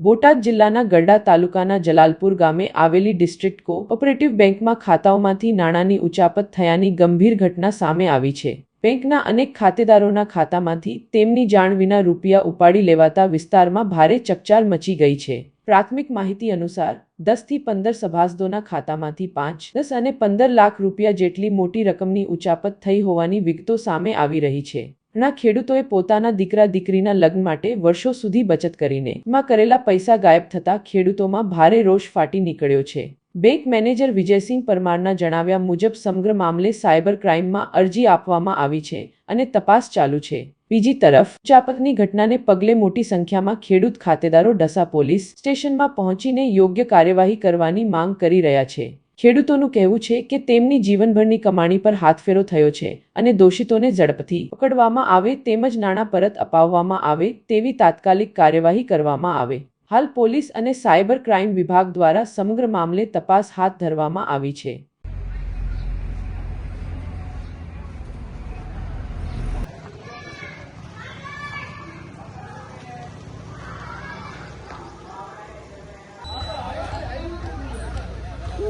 બોટાદ જિલ્લાના ગરડા તાલુકાના જલાલપુર ગામે આવેલી ડિસ્ટ્રિક્ટ કોઓપરેટિવ બેંકમાં ખાતાઓમાંથી નાણાંની ઉચાપત થયાની ગંભીર ઘટના સામે આવી છે. બેંકના અનેક ખાતેદારોના ખાતામાંથી તેમની જાણ વિના રૂપિયા ઉપાડી લેવાતા વિસ્તારમાં ભારે ચકચાર મચી ગઈ છે. પ્રાથમિક માહિતી અનુસાર દસથી પંદર સભાસદોના ખાતામાંથી પાંચ, દસ અને પંદર લાખ રૂપિયા જેટલી મોટી રકમની ઉચાપત થઈ હોવાની વિગતો સામે આવી રહી છે. ઘણા ખેડૂતોએ પોતાના દીકરા દીકરીના લગ્ન માટે વર્ષો સુધી બચત કરીને માં કરેલા પૈસા ગાયબ થતા ખેડૂતોમાં ભારે રોષ ફાટી નીકળ્યો છે. બેંક મેનેજર વિજયસિંહ પરમારના જણાવ્યા મુજબ સમગ્ર મામલે સાયબર ક્રાઇમમાં અરજી આપવામાં આવી છે અને તપાસ ચાલુ છે. બીજી તરફ ઉચાપતની ઘટનાને પગલે મોટી સંખ્યામાં ખેડૂત ખાતેદારો ડસા પોલીસ સ્ટેશનમાં પહોંચીને યોગ્ય કાર્યવાહી કરવાની માંગ કરી રહ્યા છે. ખેડૂતોનું કહેવું છે કે તેમની જીવનભરની કમાણી પર હાથફેરો થયો છે અને દોષિતોને ઝડપથી પકડવામાં આવે તેમજ નાણાં પરત અપાવવામાં આવે તેવી તાત્કાલિક કાર્યવાહી કરવામાં આવે. હાલ પોલીસ અને સાયબર ક્રાઇમ વિભાગ દ્વારા સમગ્ર મામલે તપાસ હાથ ધરવામાં આવી છે.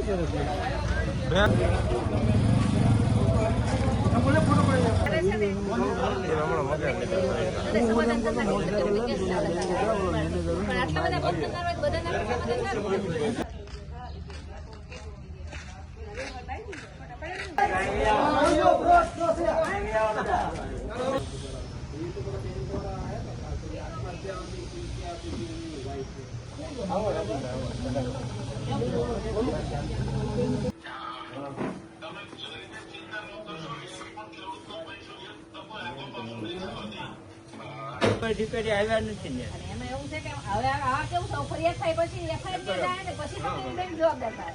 પણ આટલા દીકરી આવ્યા નથી ને એમાં એવું છે કે હવે આ કેવું છે, ફરિયાદ થાય પછી એફઆઈઆર જે જાય ને પછી તમે બેંક જવાબદાર.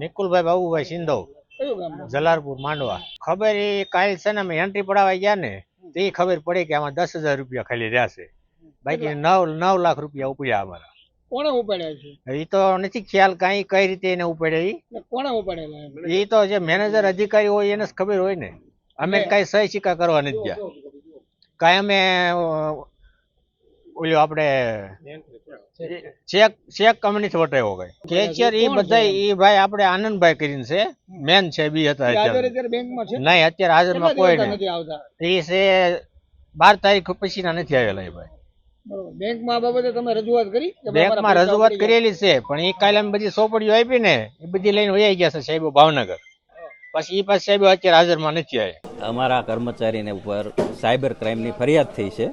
નિકુલભાઈ બાબુભાઈ સિંધવ જલારપુર માંડવા. ખબર એ કાલ છે ને અમે એન્ટ્રી પડાવવા ગયા ને તો એ ખબર પડી કે આમાં દસ હજાર રૂપિયા ખાલી રહેશે બાકી નવ નવ લાખ રૂપિયા ઉપડ્યા અમારા. કોણે ઉપાડ્યા છે? એ તો નથી ખ્યાલ કાંઈ કઈ રીતે એને ઉપડ્યા એ કોણે ઉપાડેલા એ તો જે મેનેજર અધિકારી હોય એને જ ખબર હોય ને. અમે કઈ સહી સિક્કા કરવા નથી ગયા. કઈ અમે ઓલું આપણે ચેક ચેક નથી વટાવ્યો કઈ કેશિયર એ બધા એ ભાઈ આપણે આનંદભાઈ કરીને છે મેન છે બી હતા અત્યારે. અત્યારે બેંકમાં છે? નહીં અત્યારે હાજરમાં કોઈ નથી આવતા? એ છે બાર તારીખ પછીના નથી આવેલા એ ભાઈ. બેંકમાં બાબતે તમે રજૂઆત કરી બેંકમાં રજૂઆત કરેલી છે પણ એ કાલે અમે બધી સોપડીઓ આપી ને એ બધી લઈને વહી ગયા છે સાહેબો ભાવનગર. પછી એ પાછા સાહેબો અત્યારે હાજરમાં નથી આવ્યા. અમારા કર્મચારીને ઉપર સાયબર ક્રાઇમની ફરિયાદ થઈ છે.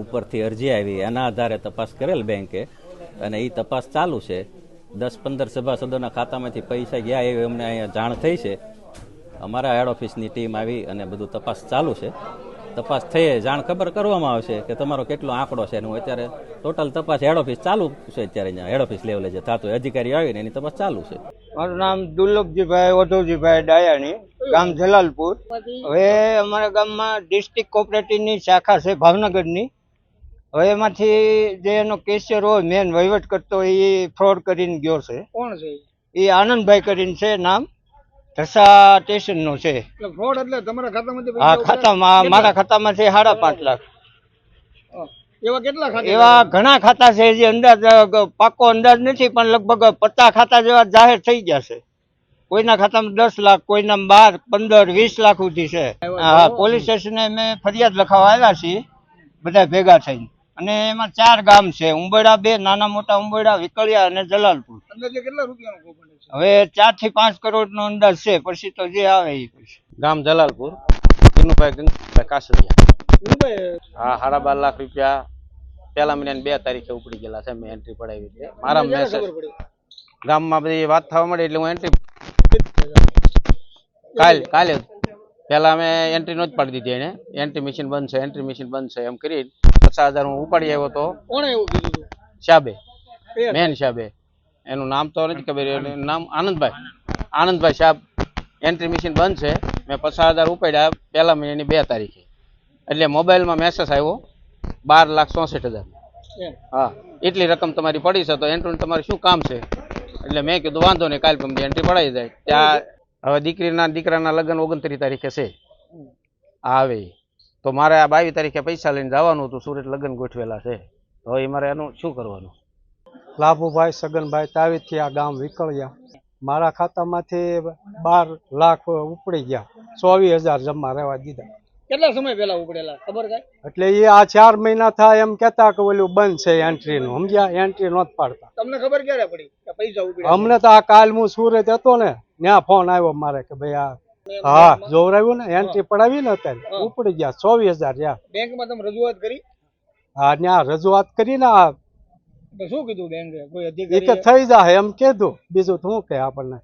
ઉપરથી અરજી આવી. એના આધારે તપાસ કરેલ બેંકે અને એ તપાસ ચાલુ છે. દસ પંદર સભાસદોના ખાતામાંથી પૈસા ગયા એવી અમને અહીંયા જાણ થઈ છે. અમારા હેડ ઓફિસની ટીમ આવી અને બધું તપાસ ચાલુ છે. તપાસ થઈ જાણ ખબર કરવામાં આવશે કે તમારો કેટલો આંકડો છે હું અત્યારે ટોટલ તપાસ હેડ ઓફિસ ચાલુ છે અત્યારે હેડ ઓફિસ લેવલે જે થતું હોય, અધિકારી આવીને એની તપાસ ચાલુ છે. મારું નામ દુર્લભજીભાઈ ઓઢવજીભાઈ ડાયાણી ગામ જલાલપુર. હવે અમારા ગામમાં ડિસ્ટ્રિક્ટ કોઓપરેટિવની શાખા છે ભાવનગરની. હવે એમાંથી જે એનો કેશિયર હોય મેન વહીવટ કરતો એ ફ્રોડ કરીને ગયો છે. કોણ છે એ? આનંદભાઈ કરીને છે નામ. ઢસા નું છે. ફ્રોડ એટલે તમારા ખાતામાંથી ખાતામાં? મારા ખાતામાંથી સાડા પાંચ લાખ. એવા કેટલા ખાતા એવા ઘણા ખાતા છે જે અંદાજ પાકો અંદાજ નથી પણ લગભગ પચાસ ખાતા જેવા જાહેર થઈ ગયા છે. કોઈના ખાતામાં દસ લાખ કોઈના બાર પંદર વીસ લાખ સુધી છે. હા પોલીસ સ્ટેશને મેં ફરિયાદ લખાવા આવ્યા છીએ. બધા ભેગા થઈને. અને એમાં ચાર ગામ છે ઉંબરડા બે નાના મોટા ઉંબરડા વિકળિયા અને જલાલપુર. અંદાજે કેટલા રૂપિયાનો હવે ચારથી પાંચ કરોડ નો અંદાજ છે પછી તો જે આવે એ પછી. ગામ જલાલપુર કિનુભાઈ ગંગાભાઈ કાસરિયા. હા સાડા બાર લાખ રૂપિયા. પહેલા મહિનાની બે તારીખે ઉપડી ગયેલા છે મેં એન્ટ્રી પડાવી છે. મારા મેસેજ ગામમાં બધી વાત થવા મળી એટલે હું એન્ટ્રી કાલ કાલે પેલા અમે એન્ટ્રી નો જ પાડી દીધી એને. એન્ટ્રી મશીન બંધ છે એન્ટ્રી મશીન બંધ છે એમ કરી પચાસ હજાર હું ઉપાડી આવ્યો તો. કોણે એવું કીધું હતું શાબે. મેન શાબે. એનું નામ તો નથી ખબર એનું નામ આનંદભાઈ. આનંદભાઈ શાહ એન્ટ્રી મશીન બંધ છે. મેં પચાસ હજાર ઉપાડ્યા પહેલા મહિનાની બે તારીખે. એટલે મોબાઈલમાં મેસેજ આવ્યો બાર લાખ ચોસઠ હજાર. હા. એટલી રકમ તમારી પડી છે તો એન્ટ્રી તમારે શું કામ છે? એટલે મેં કીધું વાંધો નહીં કાલ પછી એન્ટ્રી પડાવી જાય. ત્યાં હવે દીકરીના દીકરાના લગ્ન ઓગણત્રીસ તારીખે છે. આવે. તો મારે આ બાવીસ તારીખે પૈસા લઈને જવાનું હતું સુરત લગ્ન ગોઠવેલા છે. તો એ મારે એનું શું કરવાનું? લાભુભાઈ સગનભાઈ તાવીથી આ ગામ વિકળ્યા. મારા ખાતામાંથી બાર લાખ ઉપડી ગયા. ચોવીસ હજાર જમા રહેવા દીધા. કેટલા સમય પહેલા ઉપડેલા? ખબર કઈ? એટલે એ આ ચાર મહિના થાય એમ કેતા કે ઓલું બંધ છે એન્ટ્રી નું સમજ્યા? એન્ટ્રી નો પાડતા. તમને ખબર ક્યારે પડી પૈસા ઉપડ્યા અમને તો આ કાલ હું સુરત હતો ને ત્યાં ફોન આવ્યો મારે કે ભાઈ આ હા જોવરાવ્યું ને એન્ટ્રી પડાવી ને અત્યારે ઉપડી ગયા ચોવીસ હજાર રહ્યા બેંકમાં તમે રજૂઆત કરી? હા ત્યાં રજૂઆત કરીને આ તો શું કીધું બેંકે? કોઈ એ કે અધિકારી થઈ જાય એમ કીધું. બીજું તો શું કે આપણને?